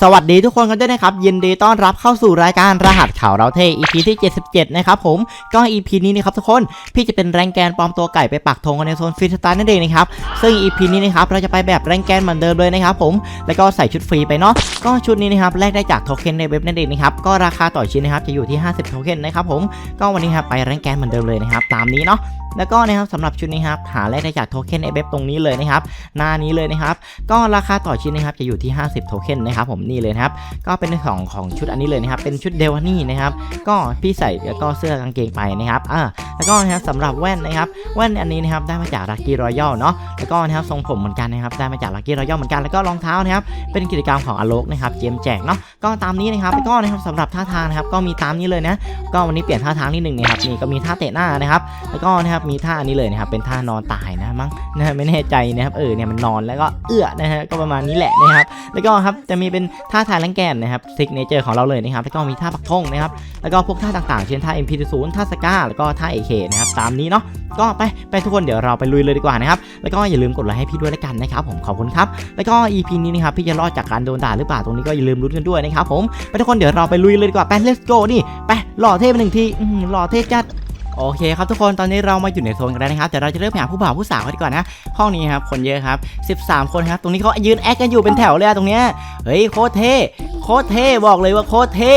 สวัสดีทุกคนกันด้วยนะครับยินดีต้อนรับเข้าสู่รายการรหัสข่าวเราเท่ EP ที่ 77 นะครับผมก็ EP นี้นะครับทุกคนพี่จะเป็นแรงแกนปลอมตัวไก่ไปปักธงกันในโซนฟรีสไตล์นั่นเองนะครับซึ่ง EP นี้นะครับเราจะไปแบบแรงแกนเหมือนเดิมเลยนะครับผมแล้วก็ใส่ชุดฟรีไปเนาะก็ชุดนี้นะครับแลกได้จากโทเค็นในเว็บนั่นเองนะครับก็ราคาต่อชิ้นนะครับจะอยู่ที่ 50 โทเค็นนะครับผมก็วันนี้ครับไปแรงแกนเหมือนเดิมเลยนะครับตามนี้เนาะแล้วก็นะครับสำหรับชุดนี้ครับหาแลกได้จากโทเค็นในเว็บตรงนี้เลยนะครับหน้านี้เลยนะครับก็ราคาต่อชิ้นนะครับจะอยู่ที่ 50 โทเค็นนะครับผมนี่เลยนะครับ ก็เป็นของของชุดอันนี้เลยนะครับ เป็นชุดเดวานี่นะครับ ก็พี่ใส่แล้วก็เสื้อกางเกงไปนะครับอ่าแล้วก็นะครับสำหรับแว่นนะครับ แว่นอันนี้นะครับได้มาจากลักกี้รอยัลเนาะแล้วก็นะครับทรงผมเหมือนกันนะครับได้มาจากลักกี้รอยัลเหมือนกันแล้วก็รองเท้านะครับเป็นกิจกรรมของอโลกนะครับเจมแจกเนาะก็ตามนี้นะครับแล้วก็นะครับสำหรับท่าทางนะครับก็มีตามนี้เลยนะ ก็วันนี้เปลี่ยนท่าทางนิดนึงนะครับนี่ก็มีท่าเตะหน้านะครับ แล้วก็นะครับมีท่าอันนี้เลยนะครับเป็นท่านอนตายนะมั้งนะฮะไม่แน่ใจนะครับเออเนี่ยมันนอนแล้วก็เอื้อนะฮะก็ประมาณนี้แหละนะครับ แล้วก็ครับจะมีเป็นท่าทายแรงแกนนะครับซิกเนเจอร์ของเราเลยนะครับแล้วก็มีท่าปักธงนะครับแล้วก็พวกท่าต่างๆ เช่นท่า MP0 ท่าสก้าแล้วก็ท่า AK นะครับตามนี้เนาะก็ไปไปทุกคนเดี๋ยวเราไปลุยเลยดีกว่านะครับแล้วก็อย่าลืมกดไลค์ให้พี่ด้วยแล้วกันนะครับผมขอบคุณครับแล้วก็ EP นี้นะครับพี่จะรอดจากการโดนด่าหรือเปล่าตรงนี้ก็อย่าลืมรุ้นกันด้วยนะครับผมไปทุกคนเดี๋ยวเราไปลุยเลยดีกว่าไป let's go นี่ไปหล่อเท่ไปหนึ่งทีหล่อเท่จัด โอเคครับทุกคนตอนนี้เรามาอยู่ในโซนกันแล้วนะครับเดี๋ยวเราจะเริ่มหาผู้บ่าวผู้สาวกันดีกว่านะ ห้องนี้ครับคนเยอะครับ 13 คนครับ ตรงนี้เขายืนแอคกันอยู่เป็นแถวเลยอะตรงเนี้ยเฮ้ยโคตรเท่โคตรเท่บอกเลยว่าโคตรเท่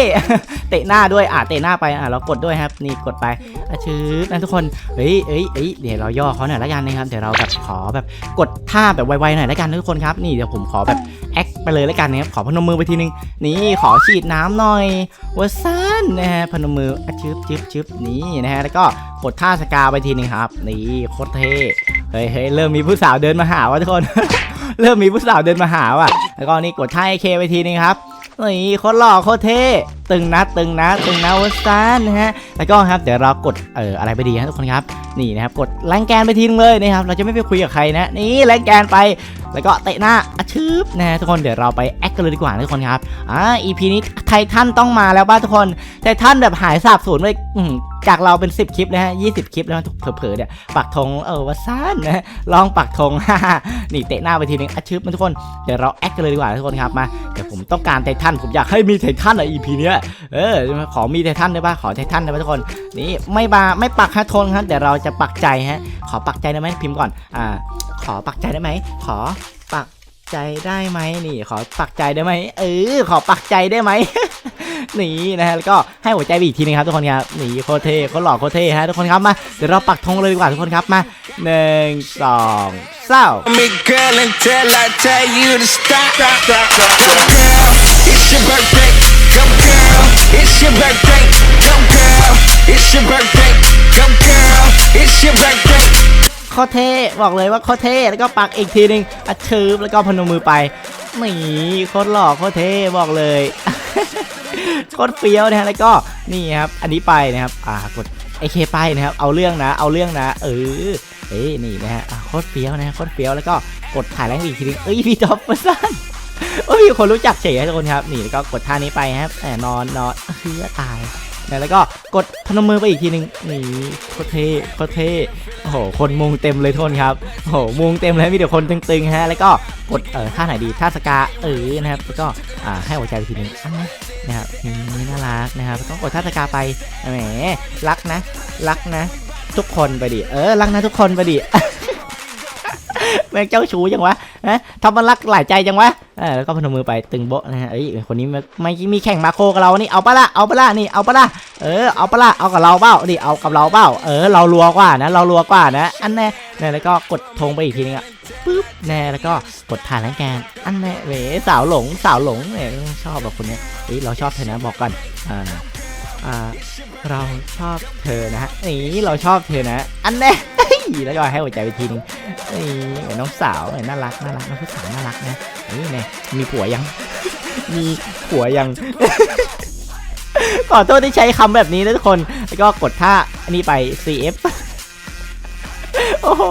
เตะหน้าด้วยอะเตะหน้าไปอะเรากดด้วยครับนี่กดไปอะชื้อนะทุกคนเฮ้ยเอ้ยเอ้ยเดี๋ยวเราย่อเขาหน่อยละกันนะครับเดี๋ยวเราแบบขอแบบกดท่าแบบไวๆหน่อยละกันนะทุกคนครับนี่เดี๋ยวผมขอแบบแอคไปเลยละกันนะครับขอพนมมือไปทีนึงนี่ขอฉีดน้ำหน่อยวัซันนะฮะพนมมืออะชึบชึบชึบนี่นะฮะแล้วก็กดท่าสกาไปทีนึงครับ นี่โคตรเท่เฮ้ยเฮ้ยเริ่มมีผู้สาวเดินมาหาว่ะทุกคน เริ่มมีผู้สาวเดินมาหาว่ะ แล้วก็นี่กดท่าไอเคไปทีนึงครับนี่โคตรหล่อโคตรเท่ตึงนะตึงนะตึงนะวัซันนะฮะแล้วก็ครับเดี๋ยวเรากดเอ่ออะไรไปดีฮะทุกคนครับนี่นะครับกดแรงแกนไปทีนึงเลยนะครับเราจะไม่ไปคุยกับใครนะ นี่แรงแกนไป แล้วก็เตะหน้าอะชืบนะฮะทุกคนเดี๋ยวเราไปแอคกันเลยดีกว่านะทุกคนครับอ่า EP นี้ไททันต้องมาแล้วบ้าทุกคนไททันแบบหายสาบสูญไป จากเราเป็น 10 คลิปนะฮะ20คลิปแล้วเผลอๆเนี่ยปักธงเออวัซันนะลองปักธงนี่เตะหน้าไปทีนึงอะชืบมาทุกคนเดี๋ยวเราแอคกันเลยดีกว่าทุกคนครับมาเดี๋ยวผมต้องการไททันผมอยากให้มีไททันอะ EP เนี้ยเออขอมีไททันได้ป่ะขอไททันได้ป่ะทุกคนนี่ไม่บาไม่ปักฮะทนครับเดี๋ยวเราจะปักใจฮะขอปักใจได้ไหมพิมพ์ก่อนอ่าขอปักใจได้ไหมขอปักใจได้ไหมนี่ ขอปักใจได้ไหมเออขอปักใจได้ไหม นี่นะฮะแล้วก็ให้หัวใจไปอีกทีนึงครับทุกคนครับนี่โคตรเท่โคตรหล่อโคตรเท่ฮะทุกคนครับมาเดี๋ยวเราปักธงเลยดีกว่าทุกคนครับมาหนึ่งสองเศร้า me girl until I tell you to stop. stop, stop, stop. Go girl, it's your birthday. Go girl, it's your birthday. Go girl, it's your birthday. Go girl, it's your birthday. โคตรเท่บอกเลยว่าโคตรเท่แล้วก็ปักอีกทีหนึงอัดชืบแล้วก็พนมมือไปนี่โคตรหล่อโคตรเท่บอกเลย โคตรเฟี้ยวนะฮะแล้วก็นี่ครับอันนี้ไปนะครับอ่ากดไอเคไปนะครับเอาเรื่องนะ เอาเรื่องนะ เออเอ้นี่นะฮะโคตรเฟี้ยวนะโคตรเฟี้ยวแล้วก็กดถ่ายแรงอีกทีนึงเอ้ยพี่ท็อปเปอร์ซันโอ้ยคนรู้จักเฉยทุกคนครับนี่แล้วก็กดท่านี้ไปครับแอบนอนนอนเฮ้ยตาย นะแล้วก็กดพนมมือไปอีกทีหนึงนี่โคตรเท่โคตรเท่โอ้โหคนมุงเต็มเลยโทษครับโอ้โหมุงเต็มเลยมีแต่คนตึงๆฮะแล้วก็กดเออท่าไหนดีท่าสกาเออนะครับแล้วก็อ่าให้หัวใจไปทีนึงอันนี้นะครับนี่น่ารักนะครับแล้วก็กดท่าสกาไปแหมรักนะ รักนะ ทุกคนไปดิเออรักนะทุกคนไปดิแม่งเจ้าชู้จังวะ ฮะทำมันรักหลายใจจังวะเออแล้วก็พนมมือไปตึงโบะนะฮะเอ้ยคนนี้ไม่ไม่มีแข่งมาโคกับเรานี่เอาปะละเอาปะละนี่เอาปะละเออเอาปะละเอากับเราเปล่าดิเอากับเราเปล่าเออเรารัวกว่านะ เรารัวกว่านะ อันแน่เนี่ยแล้วก็กดธงไปอีกทีนึงอะปึ๊บแน่แล้วก็กดถ่ายแรงแกนอันแน่เวสาวหลงสาวหลงเนี่ยชอบแบบคนเนี้ยเฮ้ยเราชอบเธอนะบอกก่อนอ่า เราชอบเธอนะฮะนี่เราชอบเธอนะ อันแน่แล้วก็ให้หัวใจไปทีนึงนี่เหมือนน้องสาวเหมือนน่ารักน่ารักน้องผู้สาวน่ารักนะนี่เนี่ยมีผัวยัง มีผัวยังขอโทษที่ใช้คำแบบนี้นะทุกคน แล้วก็กดท่าอันนี้ไป CF โอ้โห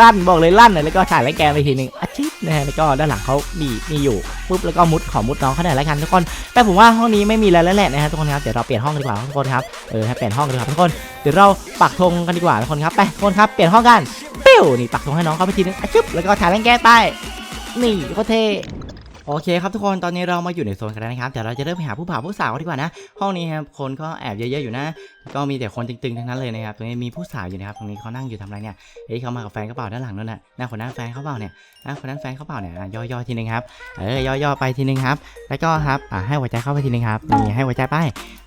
ลั่นบอกเลยลั่นเลยแล้วก็ถ่ายรายแกไปทีหนึ่ง ชิดนะฮะแล้วก็ด้านหลังเขามีมีอยู่ปุ๊บแล้วก็มุดขอมุดน้องเขาได้แล้วกันทุกคน แต่ผมว่าห้องนี้ไม่มีแล้วแหละนะฮะทุกคนครับเดี๋ยวเราเปลี่ยนห้องกันดีกว่าทุกคนครับเออให้เปลี่ยนห้องกันดีกว่าทุกคนเดี๋ยวเราปักธงกันดีกว่าทุกคนครับไปทุกคนครับเปลี่ยนห้องกันปิ้วนี่ปักธงให้น้องเขาไปทีนึงอาชึบแล้วก็ถ่ายรายแกนไปนี่โคตรเท่ โอเคครับทุกคนตอนนี้เรามาอยู่ในโซนกันแล้วนะครับเดี๋ยวเราจะเริ่มไปหาผู้บ่าวผู้สาวกันดีกว่านะ ห้องนี้ครับคนก็แอบเยอะๆอยู่นะ ก็มีแต่คนตึงๆทั้งนั้นเลยนะครับตรงนี้มีผู้สาวอยู่นะครับตรงนี้เขานั่งอยู่ทำอะไรเนี่ยเฮ้ยเขามากับแฟนเขาเปล่าด้านหลังนั่นน่ะหน้าคนนั้นแฟนเขาเปล่าเนี่ยหนะคนนั้นแฟนเขาเปล่าเนี่ยอะย่อๆทีนึงครับเออย่อๆไปทีนึงครับ แล้วก็ครับอะให้หัวใจเข้าไปทีนึงครับนี่ให้หัวใจไป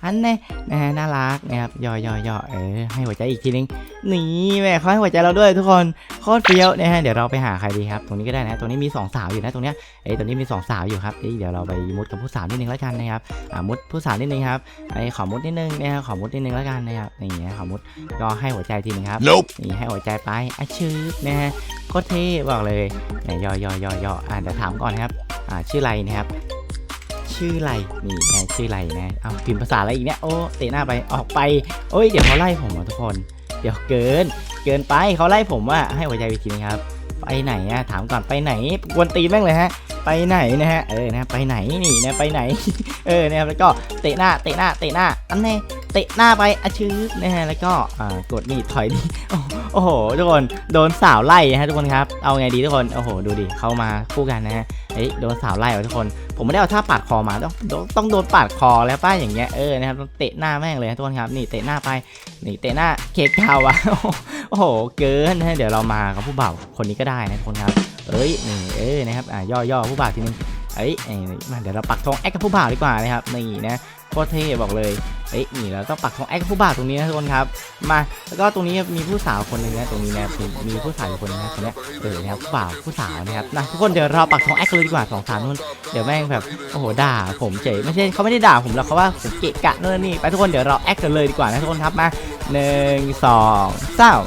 อันนี้นะฮะน่ารักนะครับย่อๆๆเออให้หัวใจอีกทีนึงนี่แม่เขาให้หัวใจเราด้วยทุกคนโคตรเฟี้ยวนะฮะเดี๋ยวเราไปหาใครดีครับตรงนี้ก็ได้นะตรงนี้มีสองสาวอยู่นะตรงเนี้ยเอ้ยตอนนี้มีสสาวอยู่ครับเอ้ยเดี๋ยวเราไปมุดกับผู้สาวนิดนึงแล้วกันนะครับอ่ามุดผู้สาวนิดนึงครับไอ้ขอมุดนิดนึงนะครับขอมุดนิดนึงแล้วกันนะครับนี่นะขอมุดก็ให้หัวใจทีนึงครับ Nope. นี่ให้หัวใจไปอะชื่อนะฮะโคตรเท่บอกเลยเนี่ยย่อย่อย่อย่ออ่าเดี๋ยวถามก่อนนะครับอ่าชื่ออะไรนะครับชื่ออะไรนี่นะชื่ออะไรนะเอาพิมพ์ภาษาอะไรอีกเนี่ยโอ้เตะหน้าไปออกไปโอ้ยเดี๋ยวเขาไล่ผมอะทุกคน เดี๋ยวเกิน เกินไปเขาไล่ผมว่าให้หัวใจไปทีนึงครับไปไหนอะถามก่อนไปไหนกวนตีนแม่งเลยฮะ ไปไหนนะฮะเออนะไปไหนนี่นะไปไหน เออนะครับแล้วก็เตะหน้าเตะหน้าเตะหน้าอันนี้เตะหน้าไปอะชื้อนะฮะแล้วก็อ่ากดนี่ถอยดิโอ้โอ้โหทุกคนโดนสาวไล่ฮะทุกคนครับเอาไงดีทุกคนโอ้โหดูดิเข้ามาคู่กันนะฮะเฮ้ยโดนสาวไล่ว่ะทุกคน ผมไม่ได้เอาท่าปาดคอมาต้องต้องโดนปาดคอแล้วป้าอย่างเงี้ยเออนะครับต้องเตะหน้าแม่งเลยทุกคนครับนี่เตะหน้าไปนี่เตะหน้าเค้กเทาอะโอ้โหเกินนะเดี๋ยวเรามากับผู้บ่าวคนนี้ก็ได้นะทุกคนครับ เอ้ยนี่เอ้ยนะครับอ่าย่อย่อผู้บ่าวทีนึงเอ้ยเอ้ยมาเดี๋ยวเราปักธงแอคกับผู้บ่าวดีกว่านะครับนี่นะโคตรเท่บอกเลยเอ้ยนี่เราต้องปักธงแอคกับผู้บ่าวตรงนี้นะทุกคนครับมาแล้วก็ตรงนี้มีผู้สาวคนหนึ่งนะตรงนี้นะมีผู้สาวคนนึงนะตรงนี้เออนะครับผู้บ่าวผู้สาวนะครับนะทุกคนเดี๋ยวเราปักธงแอคเลยดีกว่าสองสามนู่นเดี๋ยวแม่งแบบโอ้โหด่าผมเฉยไม่ใช่เขาไม่ได้ด่าผมหรอกเขาว่าผมเกะกะนู่นนี่ไปทุกคนเดี๋ยวเราแอคกันเลยดีกว่านะทุกคนครับมาหนึ่งสองสาม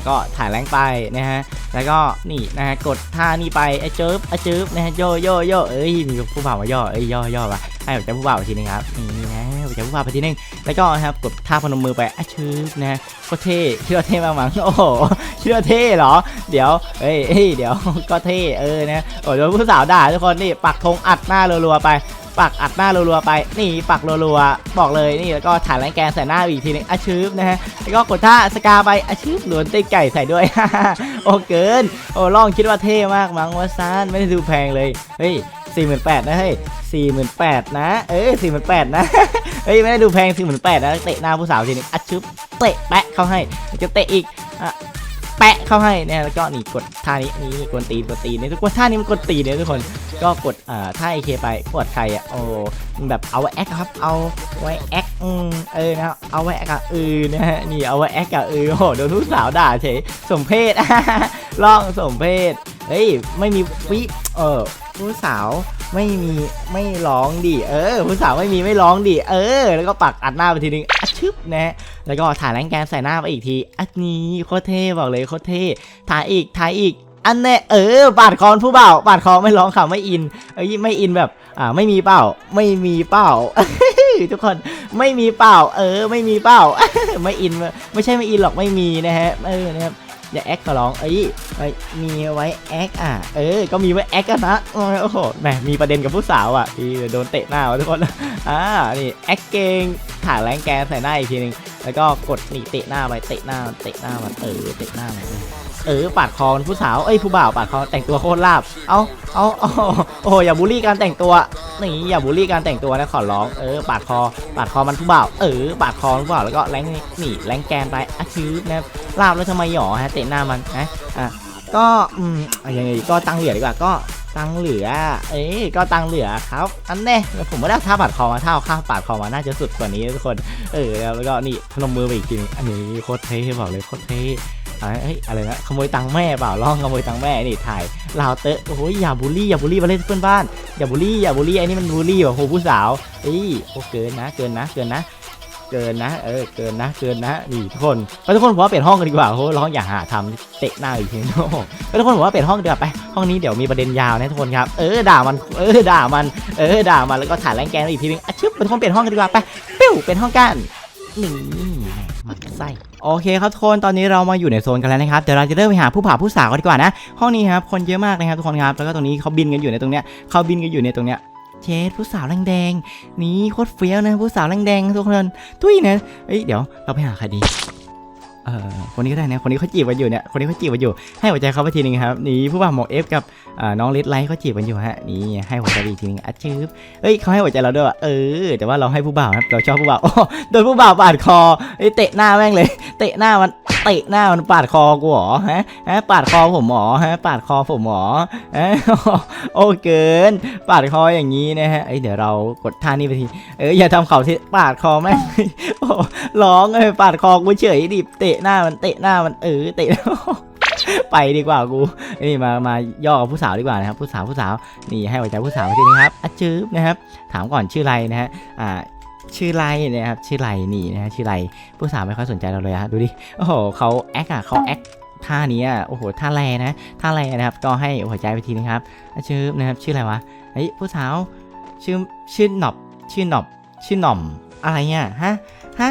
แล้วก็ถ่ายแรงไปนะฮะแล้วก็นี่นะฮะกดท่านี่ไปไอ้เจิบไอ้เจิบนะฮะโยโยโยเอ้ยมีผู้บ่าวมาย่อเอ้ยย่อย่อว่ะให้ผมจะผู้บ่าวทีนึงครับนี่นะผมจะผู้บ่าวทีนึงแล้วก็นะครับกดท่าพนมมือไปไอ้เจิบนะฮะก็เท่คิดว่าเท่มากมั้งโอ้โหคิดว่าเท่เหรอ เดี๋ยวเอ้ยเดี๋ยวก็เท่เออนะโอ้ยโดนผู้สาวด่าทุกคนนี่ปักธงอัดหน้ารัวๆไป ปักอัดหน้ารัวๆไป นี่ปักรัวๆบอกเลยนี่แล้วก็ถ่ายแรงแกนใส่หน้าอีกทีนึงอาชืบนะฮะแล้วก็กดท่าสกาไปอาชืบหลวนตีไก่ใส่ด้วยโอ้เกินโอ้ล่องคิดว่าเท่มากมั้งว่าซานไม่ได้ดูแพงเลยเฮ้ยสี่หมื่นแปดนะเฮ้ยสี่หมื่นแปดนะ เอ้ยสี่หมื่นแปดนะเฮ้ยไม่ได้ดูแพงสี่หมื่นแปดนะเตะหน้าผู้สาวทีนึงอชืบเตะแปะเข้าให้จะเตะอีกอะ แปะเข้าให้นี่ยแล้วก็นี่กดท่านี้นี่กวนตีนกวนตีนเนี่ยทุกคนท่านี้มันกวนตีนเนี่ยทุกคนก็กดอ่าถ้าไอเคไปกดใครอะโอ้มันแบบเอาไว้แอคครับ เอาไว้แอคเออนะเอาไว้แอคอะเออนะฮะนี่เอาไว้แอคอะเออโอ้โหโดนทุกสาวด่าเฉยสมเพศล่องสมเพศเฮ้ยไม่มีวิเออผู้สาว ไม่มีไม่ร้องดิเออผู้สาวไม่มีไม่ร้องดิเออ แล้วก็ปักอัดหน้าไปทีนึงอะชึบนะแล้วก็ถ่ายแรงแกนใส่หน้าไปอีกที อันนี้โคตรเท่บอกเลยโคตรเท่ถ่ายอีกถ่ายอีกอันเนี้ยเออปาดคอนผู้เบ่าวปาดคอไม่ร้องค่ะไม่อินเอ้ยไม่อินแบบอ่าไม่มีเป้าไม่มีเป้าทุกคนไม่มีเป้าเออไม่มีเป้าไม่อินไม่ใช่ไม่อินหรอกไม่มีนะฮะเออนะครับ อย่าแอคขอร้องเอ้ยมีไว้แอคอะ เออ ก็มีไว้แอคนะ โอ้โห แหม มีประเด็นกับผู้สาวอะที่โดนเตะหน้าทุกคน อ่า นี่แอคเกงถ่ายแรงแกนใส่หน้าอีกทีนึง แล้วก็กดนี่เตะหน้าไป เตะหน้า เตะหน้ามันเออ เตะหน้ามัน เออปาดคอผู้สาวเอ้ยผู้บ่าวปาดคอแต่งตัวโคตรลาบ เอาเอาเอาโอ้โหอย่าบูลลี่การแต่งตัวนี่อย่าบูลลี่การแต่งตัวนะขอร้องเออปาดคอปาดคอมันผู้บ่าวเออปาดคอผู้บ่าวแล้วก็แรงนี่แรงแกนไปอาชืบนะลาบแล้วทำไมหยอฮะเตะหน้ามันนะอะก็อืมยังไงก็ตังเหลือดีกว่าก็ตังเหลือ เอ้ยก็ตังเหลือครับ อันแน่ผมไม่ได้เอาท่าปาดคอมาเท่าเอาข้าปาดคอมาน่าจะสุดกว่านี้ทุกคน เออแล้วก็นี่พนมมือไปอีกทีนึงอันนี้โคตรเท่บอกเลยโคตรเท่ เฮ้ยอะไรนะขโมยตังค์แม่เปล่าลองขโมยตังค์แม่นี่ถ่ายลาวเตอะโอ้ยอย่าบูลลี่อย่าบูลลี่มาเล่นเพื่อนบ้านอย่าบูลลี่อย่าบูลลี่ไอ้นี่มันบูลลี่แบบโหผู้สาวเอ้ยโอ้เกินนะเกินนะเกินนะเกินนะเออเกินนะเกินนะนี่ทุกคนไปทุกคนผมว่าเปลี่ยนห้องกันดีกว่าโอ้ร้องอย่าหาทำเตะหน้าอีกทีโอ้โหไปทุกคนผมว่าเปลี่ยนห้องดีกว่าไปห้องนี้เดี๋ยวมีประเด็นยาวนะทุกคนครับเออด่ามันเออด่ามันเออด่ามันแล้วก็ถ่ายแรงแกนอีกทีนึงอะชึบไปทุกคนเปลี่ยนห้องกันดีกว่าไปปิ้วเป็นห้องกันนี่มันไส้ โอเคครับทุกคนตอนนี้เรามาอยู่ในโซนกันแล้วนะครับเดี๋ยวเราจะเริ่มไปหาผู้ผ่าผู้สาวกันดีกว่านะห้องนี้ครับคนเยอะมากนะครับทุกคนครับแล้วก็ตรงนี้เขาบินกันอยู่ในตรงเนี้ยเขาบินกันอยู่ในตรงเนี้ยเชดผู้สาวแดงนี่โคตรเฟี้ยวนะผู้สาวแดงทุกคนทุยนะเอ้ยเดี๋ยวเราไปหาใครดี เออคนนี้ก็ได้นะ คนนี้เขาจีบกันอยู่เนี่ย คนนี้เขาจีบกันอยู่ ให้หัวใจเขาไปทีนึงครับ นี่ผู้บ่าวหมวกเอฟกับน้องลิทไลท์เขาจีบกันอยู่ฮะ นี่ให้หัวใจอีกทีนึงอะจืบเอ้ยเขาให้หัวใจเราด้วยเออ แต่ว่าเราให้ผู้บ่าวครับ เราชอบผู้บ่าว โอ้โดนผู้บ่าวปาดคอเอ้เตะหน้าแม่งเลย เตะหน้ามันเตะหน้ามันปาดคอกูหรอฮะฮะปาดคอผมหรอฮะปาดคอผมหรอฮะโอ้เกิน ปาดคออย่างนี้นะฮะเอ้ยเดี๋ยวเรากดท่านี้ไปที เอออย่าทำเขาที่ปาดคอแม่งโอ้ร้องเลยปาดคอกูเฉยดิเตะะหน้ามันเตะหน้ามันเออเตะไปดีกว่ากูนี่มามาย่อกับผู้สาวดีกว่านะครับ ผู้สาวผู้สาวนี่ให้หัวใจผู้สาวไปทีนึงครับอะจืบนะครับ ถามก่อนชื่ออะไรนะฮะอ่าชื่อไรนะครับชื่อไรนี่นะฮะชื่อไรผู้สาวไม่ค่อยสนใจเราเลยฮะดูดิโอ้โหเขาแอคอะเขาแอคท่านี้อะโอ้โหท่าแรนะท่าแรนะครับ ก็ให้หัวใจไปทีนึงครับอะชื่อนะครับชื่ออะไรวะเฮ้ยผู้สาวชื่อชื่อหนอบชื่อหนอบชื่อหน่อมอะไรเนี่ยฮะฮะ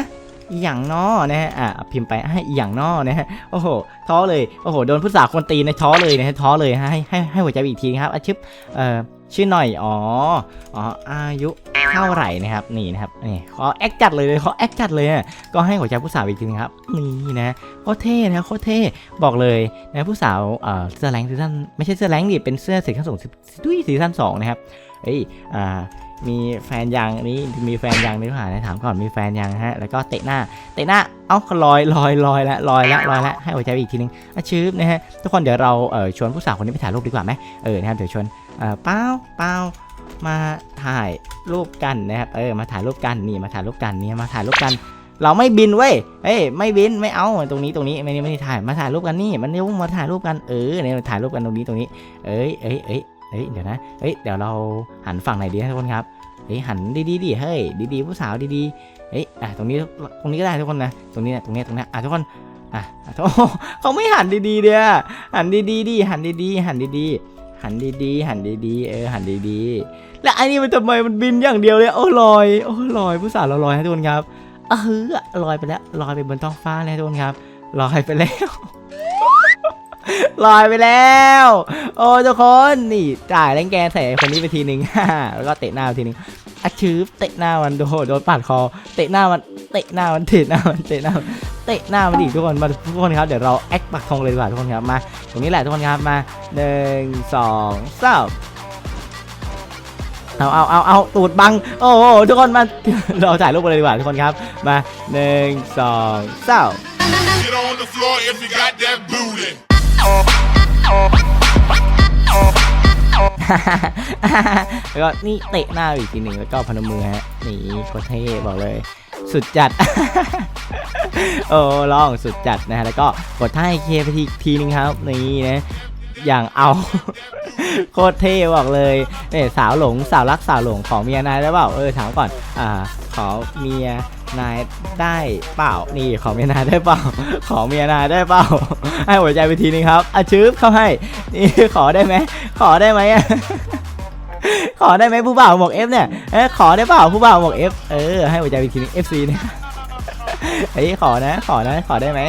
อหย่างนอนะฮะอะพิมพ์ไปให้อหย่างนอนะฮะโอ้โหท้อเลยโอ้โหโดนผู้สาวคนตีในท้อเลยนะฮะท้อเลยฮะให้ให้ให้หัวใจอีกทีครับอะชื่อเอ่อชื่อหน่อย อ๋อ อ๋อ อายุเท่าไหร่นะครับ นี่นะครับ นี่เขาแอคจัดเลยเขาแอคจัดเลยอะก็ให้หัวใจผู้สาวอีกทีนึงครับ นี่นะ โคตรเท่นะโคตรเท่ บอกเลยนะผู้สาว เอ่อ เสื้อแรงซีซั่นไม่ใช่เสื้อแรงดิ เป็นเสื้อสีข้างสูงดุยซีซั่นสองนะครับ เอ้ย อ่า มีแฟนยังนี่มีแฟนยังนี่ผ่านถามก่อนมีแฟนยังฮะแล้วก็เตะหน้าเตะหน้าเอ้าลอยลอยลอยล้วลอยล้วลอยล้วให้หัวใจอีกทีนึงอะชืบนะฮะทุกคนเดี๋ยวเราเออชวนผู้สาวคนนี้ไปถ่ายรูปดีกว่าไหมเออนะครับเดี๋ยวชวนเออเป้าเป้ามาถ่ายรูปกันนะครับเออมาถ่ายรูปกันนี่มาถ่ายรูปกันนี่มาถ่ายรูปกันเราไม่บินเว้ยเอ้ย ไม่บิน ไม่เอา ตรงนี้ ตรงนี้ ไม่ได้ไม่ได้ถ่าย มาถ่ายรูปกันนี่ มันนิ้วมาถ่ายรูปกัน เออเนี่ยถ่ายรูปกันตรงนี้ ตรงนี้ เอ้ยเอ้ยเอ้ย เอ้ยเดี๋ยวนะเอ้ยเดี๋ยวเราหันฝั่งไหนดีทุกคนครับเฮ้ยหันดีๆดิเฮ้ยดีๆผู้สาวดีๆเฮ้ยอะตรงนี้ตรงนี้ก็ได้ทุกคนนะตรงนี้นะตรงนี้ตรงนี้อะทุกคนอะโอ้เขาไม่หันดีๆเดียหันดีๆดิหันดีๆหันดีๆหันดีๆหันดีๆเออหันดีๆแล้วไอ้นี่มันทำไมมันบินอย่างเดียวเลยโอ้ลอยโอ้ลอยผู้สาวเราลอยให้ทุกคนครับเออลอยไปแล้วลอยไปบนท้องฟ้าแล้วทุกคนครับลอยไปแล้ว ลอยไปแล้ว โอ้ทุกคนนี่จ่ายแรงแกใส่คนนี้ไปทีหนึ่งแล้วก็เตะหน้าทีหนึ่งอะชืบเตะหน้ามันโดนโดนปาดคอ เตะหน้ามันเตะหน้ามันเตะหน้ามันเตะหน้าเตะหน้ามันอีกทุกคนมาทุกคนครับเดี๋ยวเราแอคปักธงเลยดีกว่าทุกคนครับมาตรงนี้แหละทุกคนครับมาหนึ่งสองสามเอาเอาเอาเอาตูดบัง โอ้โหทุกคนมาเราถ่ายรูปกันเลยดีกว่าทุกคนครับ มาหนึ่งสองสาม แล้วก็นี่เตะหน้าอีกทีหนึ่งแล้วก็พนมมือฮะนี่โคตรเท่บอกเลย สุดจัด โอ้ลองสุดจัดนะฮะแล้วก็กดท่าไอเคไปทีทีนึงครับนี่นะ อย่างเอา โคตรเท่บอกเลยเนี่ยสาวหลงสาวรักสาวหลงของเมียนายได้เปล่าเออถามก่อนอ่าขอเมียนายได้เปล่านี่ขอเมียนายได้เปล่า ขอเมียนายได้เปล่า ให้หัวใจไปทีนึงครับอะชืบเข้าให้นี่ขอได้ไหมขอได้ไหมขอได้ไหมผู้บ่าวหมวกเอฟเนี่ยเอ้ยขอได้เปล่าผู้บ่าวหมวกเอฟเออให้หัวใจไปทีนึงเอฟซีเนี่ย เฮ้ยขอนะ ขอนะ ขอได้ไหม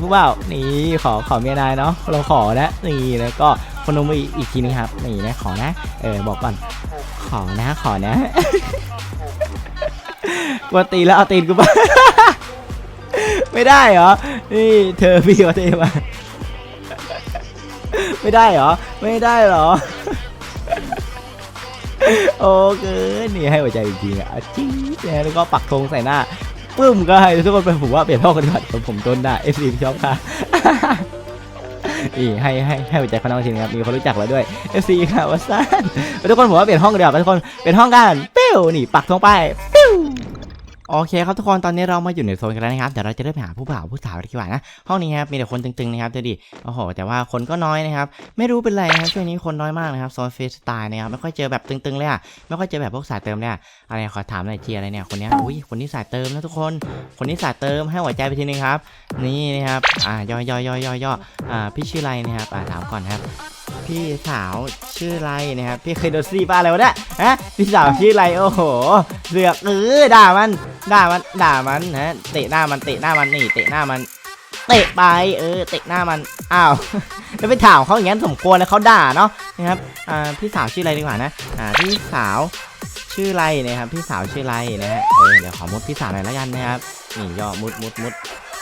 ผู้บ่าวนี่ขอขอเมียนายเนาะเราขอนะนี่แล้วก็พนมมืออีกทีนึงครับนี่นะขอนะ เออบอกก่อนขอนะขอนะกวตีแล้วเอาตีนกูไปไม่ได้เหรอนี่เธอพี่วะเทมาไม่ได้เหรอ ไม่ได้เหรอโอ้เกินนี่ให้หัวใจจริงๆอะจี๊ดแล้วก็ปักธงใส่หน้า ปึ้มก็ให้ทุกคนไปผมว่าเปลี่ยนห้องกันดีกว่าผมผมโดนด่าเอฟซีชอบค่ะนี่ให้ให้ให้หัวใจคนน้องทีนะครับมีคนรู้จักแล้วด้วย FC ค่ะวัสันทุกคนผมว่าเปลี่ยนห้องกันดีกว่าทุกคนเปลี่ยนห้องกันปิ้วนี่ปักทงไปปิ้ว โอเคครับทุกคนตอนนี้เรามาอยู่ในโซนกันแล้วนะครับเดี๋ยวเราจะเริ่มไปหาผู้บ่าวผู้สาวกันดีกว่านะห้องนี้ครับมีแต่คนตึงๆนะครับดูดิโอ้โหแต่ว่าคนก็น้อยนะครับไม่รู้เป็นไรนะครับช่วงนี้คนน้อยมากนะครับโซนเฟสสไตล์นะครับไม่ค่อยเจอแบบตึงๆเลยอะไม่ค่อยเจอแบบพวกสายเติมเลยอะอะไรขอถามหน่อยเจียอะไรเนี่ยคนนี้อุ้ยคนนี้สายเติมนะทุกคน คนนี้สายเติมให้หัวใจไปทีนึงครับนี่นะครับอ่าย่อย่อย่อย่อย่ออ่าพี่ชื่ออะไรนะครับอ่าถามก่อนครับพี่สาวชื่ออะไรนะครับพี่เคยโดนซีป้าอะไรวะเนี่ยฮะพี่สาวชื่ออะไรโอ้โหเสือกเออด่ามัน ด่ามันด่ามันนะเตะหน้ามันเตะหน้ามันนี่เตะหน้ามันเตะไปเออเตะหน้ามันอ้าวแล้วไปถามเขาอย่างนั้นสมควรแล้วเขาด่าเนาะนะครับอ่าพี่สาวชื่ออะไรดีกว่านะอ่าพี่สาวชื่ออะไรนะครับพี่สาวชื่ออะไรนะฮะเออเดี๋ยวขอมุดพี่สาวหน่อยแล้วกันนะครับนี่ย่อมุดมุดมุด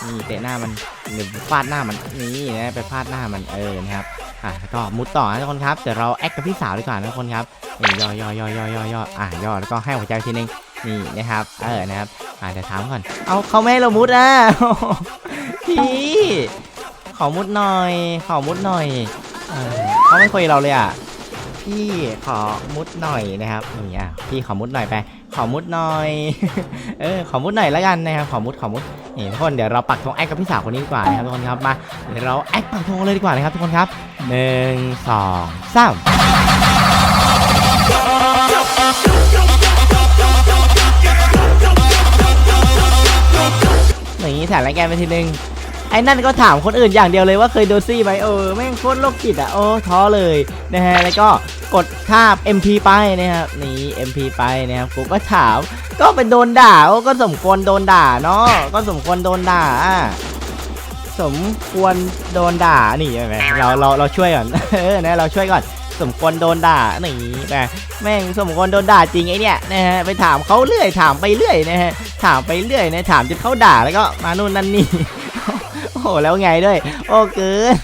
นี่เตะหน้ามันหรือฟาดหน้ามันนี่นะไปฟาดหน้ามันเออนะครับอะก็มุดต่อนะทุกคนครับเดี๋ยวเราแอคกับพี่สาวดีกว่านะทุกคนครับนี่ย่อย่อย่อย่อย่อย่ออะย่อแล้วก็ให้หัวใจทีนึง นี่นะครับ เออนะครับอะเดี๋ยวถามก่อน เอาเขาไม่ให้เรามุดอะพี่ขอมุดหน่อย ขอมุดหน่อยเออเขาไม่คุยกับเราเลยอะ พี่ขอมุดหน่อยนะครับนี่อะพี่ขอมุดหน่อยไป ขอมุดหน่อย เออ ขอมุดหน่อยแล้วกันนะครับ ขอมุด ขอมุด นี่ทุกคน เดี๋ยวเราปักธงแอคกับพี่สาวคนนี้ดีกว่านะครับทุกคนครับ มา เดี๋ยวเราแอคปักธงเลยดีกว่านะครับทุกคนครับหนึ่งสองสาม นี่แถมแรงแกนไปทีนึงไอ้นั่นก็ถามคนอื่นอย่างเดียวเลยว่าเคยโดนซี่ไหมเออแม่งโคตรโรคจิตอะโอ้ท้อเลยนะฮะแล้วก็กดคาบ MP ไปนะครับนี่ MP ไปนะครับกูก็ถามก็เป็นโดนด่าโอ้ก็สมควรโดนด่าเนาะก็สมควรโดนด่าอะสมควรโดนด่านี่ใช่ไหมเราเราเราช่วยก่อนเออนะเราช่วยก่อน สมควรโดนด่าหนีนะแม่งสมควรโดนด่าจริงไอเนี่ยนะฮะไปถามเขาเรื่อยถามไปเรื่อยนะฮะถามไปเรื่อยนะถามจนเขาด่าแล้วก็มานู่นนั่นนี่โอ้โหแล้วไงด้วย โอ้เกิน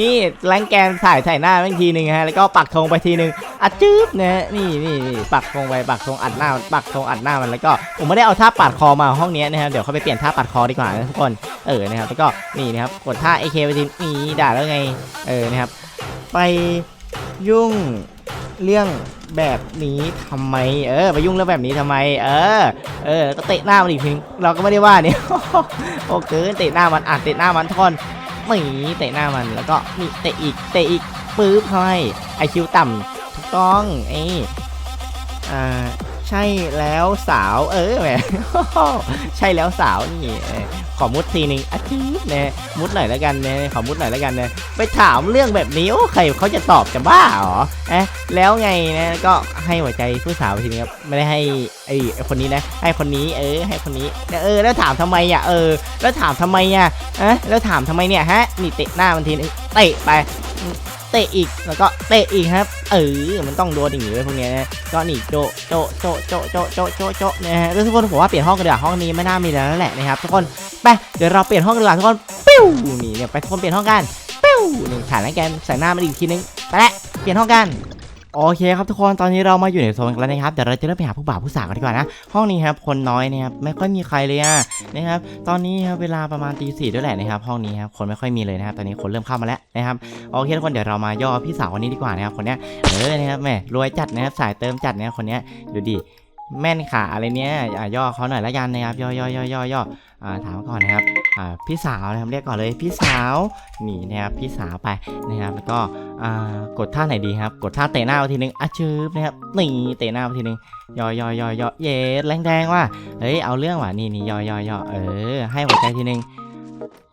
นี่แรงแกนถ่ายถ่ายหน้าแม่งทีหนึ่งฮะแล้วก็ปักธงไปทีหนึ่งอัดจื๊บนะนี่นี่ปักธงไปปักธงอัดหน้าปักธงอัดหน้ามันแล้วก็ผมไม่ได้เอาท่าปัดคอมาห้องนี้นะครับเดี๋ยวเขาไปเปลี่ยนท่าปัดคอดีกว่านะทุกคนเออนะครับแล้วก็นี่นะครับกดท่า AK ไปทีนี่ด่าแล้วไงเออนะครับไป ยุ่งเรื่องแบบนี้ทำไม เออไปยุ่งเรื่องแบบนี้ทำไม เออ เออก็เตะหน้ามันอีกทีเราก็ไม่ได้ว่าเนี่ยโอ้เกินเตะหน้ามันอะเตะหน้ามันทอนหนีเตะหน้ามันแล้วก็นี่เตะอีกเตะอีกปื๊บเข้าให้ไอคิวต่ำถูกต้องเอออ่า ใช่แล้วสาว เออแหมใช่แล้วสาวนี่ขอมุดทีนึงอาทิตย์นะมุดหน่อยแล้วกันนะขอมุดหน่อยแล้วกันนะไปถามเรื่องแบบนี้โอ้ใครเขาจะตอบจะบ้าเหรอเอ๊ะแล้วไงนะก็ให้หัวใจผู้สาวไปทีนึงครับไม่ได้ให้ไอ้คนนี้นะให้คนนี้เออให้คนนี้เออแล้วถามทำไมอะเออ แล้วถามทำไมอะเอะแล้วถามทำไมเนี่ยฮะนี่เตะหน้ามันทีนึงเตะไป เตะอีกแล้วก็เตะอีกครับ เออมันต้องโดนอย่างนี้เลยพวกเนี้ยนะก็นี่โจโจโจโจโจโจโจโจนะฮะทุกคนผมว่าเปลี่ยนห้องกันดีกว่าห้องนี้ไม่น่ามีแล้วแหละนะครับทุกคนไปเดี๋ยวเราเปลี่ยนห้องกันดีกว่าทุกคนปิ้วนี่เนี่ยไปทุกคนเปลี่ยนห้องกันปิ้วนี่ถ่ายแล้วแกนใส่หน้ามาอีกทีนึงไปละเปลี่ยนห้องกัน โอเคครับทุกคนตอนนี้เรามาอยู่ในโซนกันแล้วนะครับเดี๋ยวเราจะเริ่มไปหาผู้บ่าวผู้สาวกันดีกว่านะห้องนี้ครับคนน้อยนะครับไม่ค่อยมีใครเลยอะนะครับตอนนี้ครับเวลาประมาณตีสี่ด้วยแหละนะครับห้องนี้ครับคนไม่ค่อยมีเลยนะครับตอนนี้คนเริ่มเข้ามาแล้วนะครับโอเคทุกคนเดี๋ยวเรามาย่อพี่สาวคนนี้ดีกว่านะครับคนเนี้ยเออนะครับแม่รวยจัดนะครับสายเติมจัดนะครับคนเนี้ยดูดิแม่นขาอะไรเนี้ยย่อเขาหน่อยละกันนะครับย่อย่อย่อย่อย่ออ่าถามก่อนนะครับ พี่สาวนะครับเรียกก่อนเลยพี่สาวนี่นะครับพี่สาวไปนะครับแล้วก็กดท่าไหนดีครับ กดท่าเตะหน้าทีนึงอะชืบนะครับนี่เตะหน้าทีนึงยอยอยอยอเย็ดแรงแดงว่ะเฮ้ยเอาเรื่องว่ะนี่นี่ยอยอยอเออ ให้หัวใจทีนึง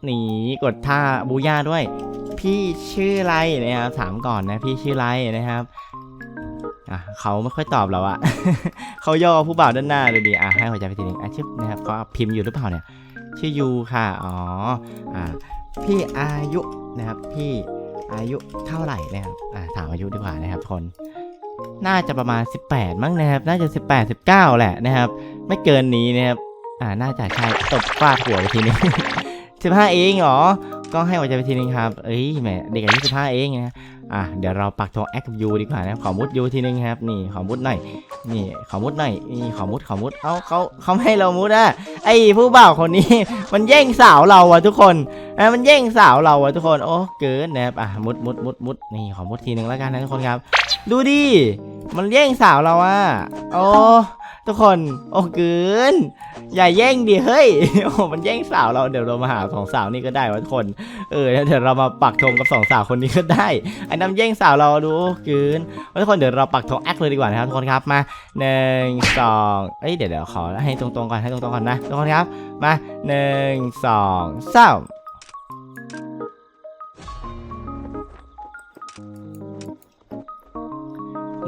นี่กดท่าบูย่าด้วย พี่ชื่ออะไรนะครับถามก่อนนะพี่ชื่ออะไรนะครับอะเขาไม่ค่อยตอบเราอะเขาย่อผู้บ่าวด้านหน้าดูดิอะให้หัวใจไปทีนึงอะชึบนะครับก็พิมพ์อยู่หรือเปล่าเนี่ย ชื่อยูค่ะ อ๋อ อ่า พี่อายุนะครับ พี่อายุเท่าไหร่นะครับ อ่า ถามอายุดีกว่านะครับคน น่าจะประมาณ 18 มั้งนะครับ น่าจะ 18 19 แหละนะครับ ไม่เกินนี้นะครับ อ่า น่าจะใช่ตบฟาดหัวไปทีนึง 15 เองเหรอ ก็ให้หัวใจไปทีนึงครับ เอ้ย แหม เด็กอายุ15 เองนะ อะเดี๋ยวเราปักธงแอคกับยูดีกว่านะขอมุดยูทีนึงครับนี่ขอมุดหน่อยนี่ขอมุดหน่อยนี่ขอมุดขอมุดเอาเขาเขาไม่ให้เรามุดอะไอผู้บ่าวคนนี้ มันแย่งสาวเราอะทุกคนอะมันแย่งสาวเราอะทุกคนโอ้เกินนะครับอะมุดมุดมุดมุดนี่ขอมุดทีหนึ่งแล้วกันนะทุกคนครับ ดูดิมันแย่งสาวเราอะโอ้ทุกคนโอ้เกิน อย่าแย่งดิเฮ้ยโอ้มันแย่งสาวเราเดี๋ยวเรามาหาสองสาวนี่ก็ได้วะทุกคนเออเดี๋ยวเรามาปักธงกับสองสาวคนนี้ก็ได้ไอ้น้ำแย่งสาวเราดูกินทุกคนเดี๋ยวเราปักธงแอคเลยดีกว่านะครับทุกคนครับมาหนึ่งสองเอ้ยเดี๋ยวเดี๋ยวขอให้ตรงๆก่อนให้ตรงๆก่อนนะทุกคนครับมาหนึ่งสองสาม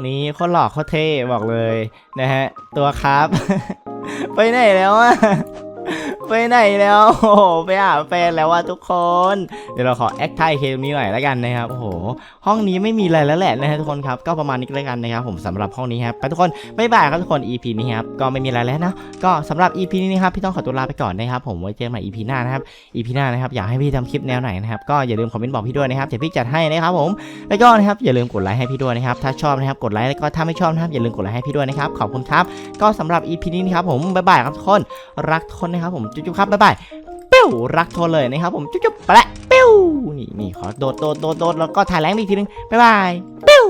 นี่โคนหลอกโคตรเท่บอกเลยนะฮะตัวครับ ไปไหนแล้วอะ ไปไหนแล้วโอ้โหไปหาแฟนแล้วว่ะทุกคน เดี๋ยวเราขอแอคไทยเคมนี้หน่อยแล้วกันนะครับโอ้โหห้องนี้ไม่มีอะไรแล้วแหละนะฮะทุกคนครับก็ประมาณนี้แล้วกันนะครับผมสำหรับห้องนี้ครับไปทุกคนบ๊ายบายครับทุกคน EP นี้ครับก็ไม่มีอะไรแล้วนะก็สำหรับ EP นี้นะครับพี่ต้องขอตัวลาไปก่อนนะครับผมไว้เจอกันใหม่ EP หน้านะครับ EP หน้านะครับอยากให้พี่ทำคลิปแนวไหนนะครับก็อย่าลืมคอมเมนต์บอกพี่ด้วยนะครับเดี๋ยวพี่จัดให้นะครับผมแล้วก็นะครับอย่าลืมกดไลค์ให้พี่ด้วยนะครับถ้าชอบนะครับกดไลค์แล้วก็ถ้าไม่ชอบนะครับอย่าลืมกดไลค์ให้พี่ด้วยนะครับขอบคุณครับก็สำหรับ EP นี้นะครับผมบ๊ายบายครับทุกคนรักทุกคนนะครับผมจุ๊บๆครับบ๊ายบายปิ้วรักทุกคนเลยนะครับผมจุ๊บๆไปละปิ้วนี่นี่ขอโดดโดดโดดโดดแล้วก็ถ่ายแรงอีกทีนึงบ๊ายบายปิ้ว